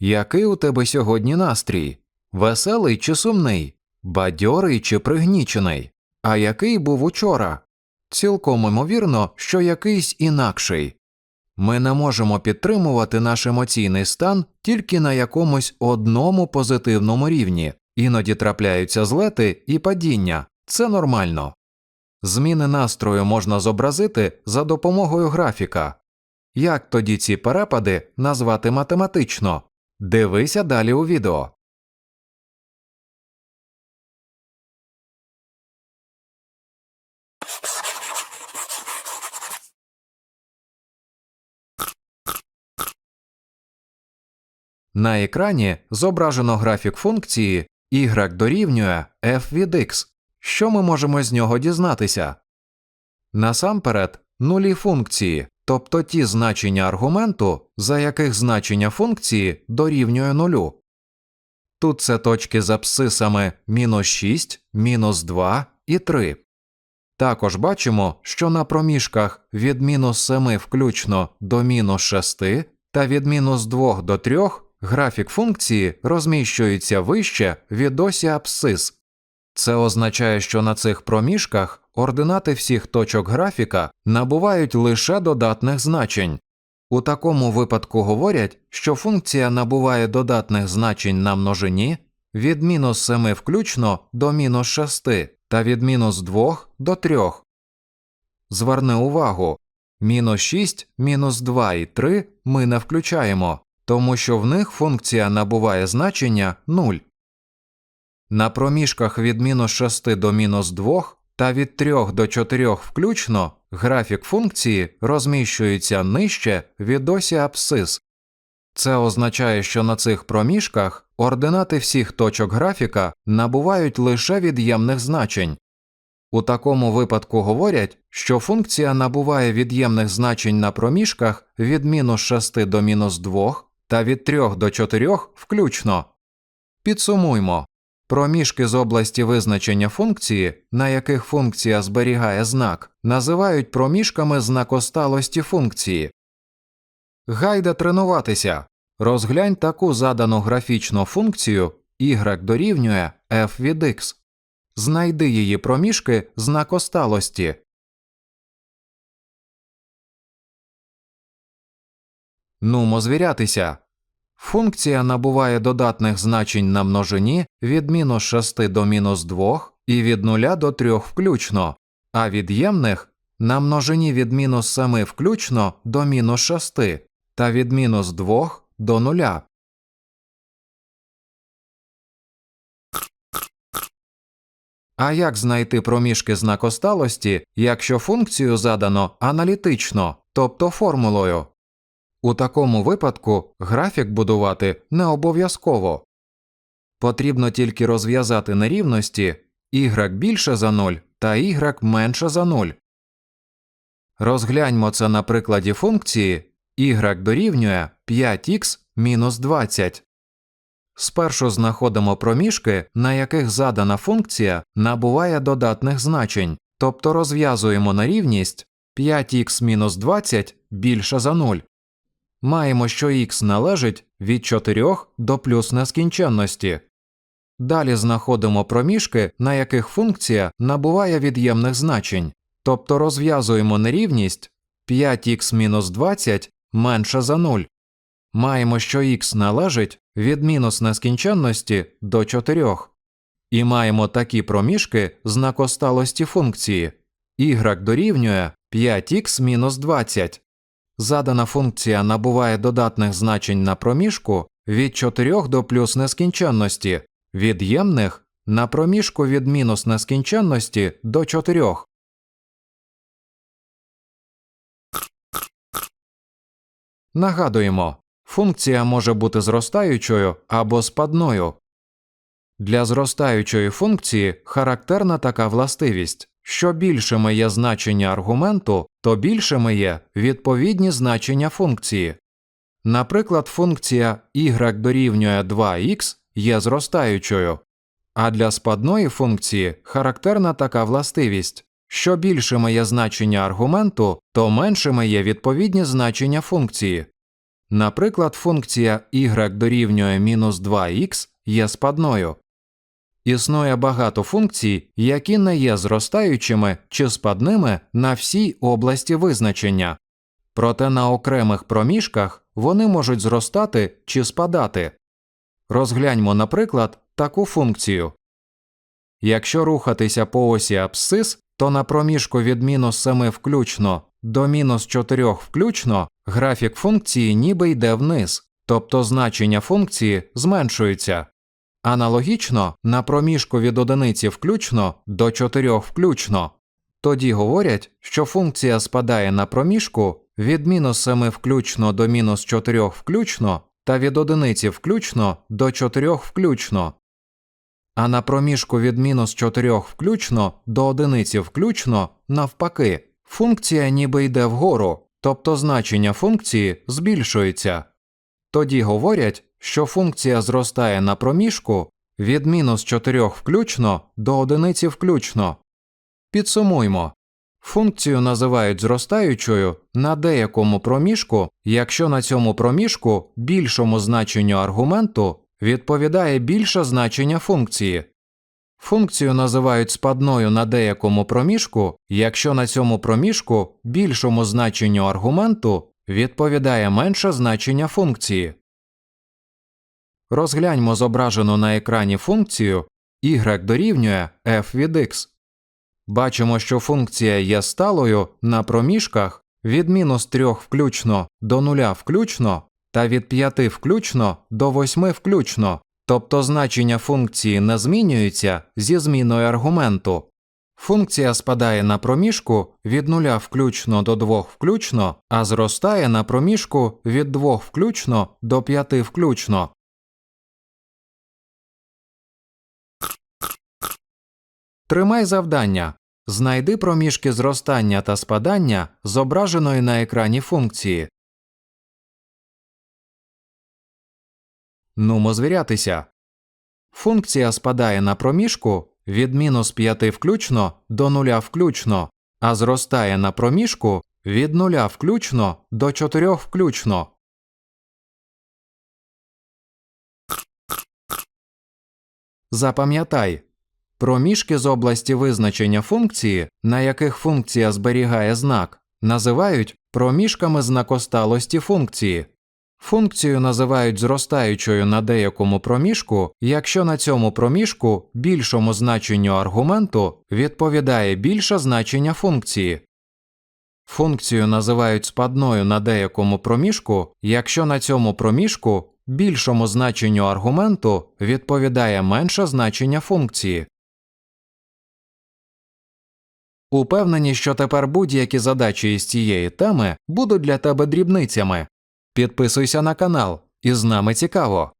Який у тебе сьогодні настрій? Веселий чи сумний? Бадьорий чи пригнічений? А який був учора? Цілком імовірно, що якийсь інакший. Ми не можемо підтримувати наш емоційний стан тільки на якомусь одному позитивному рівні, іноді трапляються злети і падіння, це нормально. Зміни настрою можна зобразити за допомогою графіка. Як тоді ці перепади назвати математично? Дивися далі у відео. На екрані зображено графік функції y дорівнює f від x. Що ми можемо з нього дізнатися? Насамперед, нулі функції, тобто ті значення аргументу, за яких значення функції дорівнює нулю. Тут це точки з абсцисами мінус 6, мінус 2 і 3. Також бачимо, що на проміжках від мінус 7 включно до мінус 6 та від мінус 2 до 3 графік функції розміщується вище від осі абсцис. Це означає, що на цих проміжках ординати всіх точок графіка набувають лише додатних значень. У такому випадку говорять, що функція набуває додатних значень на множині від мінус 7 включно до мінус 6 та від мінус 2 до 3. Зверни увагу, мінус 6, мінус 2 і 3 ми не включаємо, тому що в них функція набуває значення 0. На проміжках від мінус 6 до мінус 2 та від 3 до 4 включно графік функції розміщується нижче від осі абсцис. Це означає, що на цих проміжках ординати всіх точок графіка набувають лише від'ємних значень. У такому випадку говорять, що функція набуває від'ємних значень на проміжках від мінус 6 до мінус 2 та від 3 до 4 включно. Підсумуймо. Проміжки з області визначення функції, на яких функція зберігає знак, називають проміжками знакосталості функції. Гайда тренуватися. Розглянь таку задану графічну функцію y дорівнює f від x. Знайди її проміжки знакосталості. Нумо звірятися. Функція набуває додатних значень на множині від мінус 6 до мінус 2 і від 0 до 3 включно, а від'ємних на множині від мінус 7 включно до мінус 6 та від мінус 2 до 0. А як знайти проміжки знакосталості, якщо функцію задано аналітично, тобто формулою? У такому випадку графік будувати не обов'язково. Потрібно тільки розв'язати нерівності y більше за 0 та y менше за 0. Розгляньмо це на прикладі функції y дорівнює 5х мінус 20. Спершу знаходимо проміжки, на яких задана функція набуває додатних значень, тобто розв'язуємо нерівність 5х мінус 20 більше за 0 маємо, що х належить від 4 до плюс нескінченності. Далі знаходимо проміжки, на яких функція набуває від'ємних значень, тобто розв'язуємо нерівність 5х-20 менше за 0. Маємо, що х належить від мінус нескінченності до 4. І маємо такі проміжки знакосталості функції y дорівнює 5х-20 задана функція набуває додатних значень на проміжку від 4 до плюс нескінченності, від'ємних на проміжку від мінус нескінченності до 4. Нагадуємо, функція може бути зростаючою або спадною. Для зростаючої функції характерна така властивість. Що більшими є значення аргументу, то більшими є відповідні значення функції. Наприклад, функція y дорівнює 2х є зростаючою, а для спадної функції характерна така властивість що більшими є значення аргументу, то меншими є відповідні значення функції. Наприклад, функція y дорівнює мінус 2х є спадною. Існує багато функцій, які не є зростаючими чи спадними на всій області визначення. Проте на окремих проміжках вони можуть зростати чи спадати. Розгляньмо, наприклад, таку функцію. Якщо рухатися по осі абсцис, то на проміжку від мінус 7 включно до мінус 4 включно графік функції ніби йде вниз, тобто значення функції зменшується. Аналогічно на проміжку від одиниці включно до 4 включно. Тоді говорять, що функція спадає на проміжку від мінус 7 включно до мінус 4 включно та від одиниці включно до 4 включно. А на проміжку від мінус 4 включно до одиниці включно, навпаки, функція ніби йде вгору, тобто значення функції збільшується. Тоді говорять, що функція зростає на проміжку від мінус 4 включно до одиниці включно. Підсумуймо. Функцію називають зростаючою на деякому проміжку, якщо на цьому проміжку більшому значенню аргументу відповідає більше значення функції. Функцію називають спадною на деякому проміжку, якщо на цьому проміжку більшому значенню аргументу відповідає менше значення функції. Розгляньмо зображену на екрані функцію y дорівнює f від x. Бачимо, що функція є сталою на проміжках від мінус 3 включно до 0 включно та від 5 включно до 8 включно, тобто значення функції не змінюється зі зміною аргументу. Функція спадає на проміжку від 0 включно до 2 включно, а зростає на проміжку від 2 включно до 5 включно. Тримай завдання. Знайди проміжки зростання та спадання зображеної на екрані функції. Нумо звірятися. Функція спадає на проміжку від мінус 5 включно до 0 включно, а зростає на проміжку від 0 включно до 4 включно. Запам'ятай, Проміжки з області визначення функції, на яких функція зберігає знак, називають проміжками знакосталості функції. Функцію називають зростаючою на деякому проміжку, якщо на цьому проміжку більшому значенню аргументу відповідає більше значення функції. Функцію називають спадною на деякому проміжку, якщо на цьому проміжку більшому значенню аргументу відповідає менше значення функції. Упевнені, що тепер будь-які задачі із цієї теми будуть для тебе дрібницями. Підписуйся на канал, і з нами цікаво.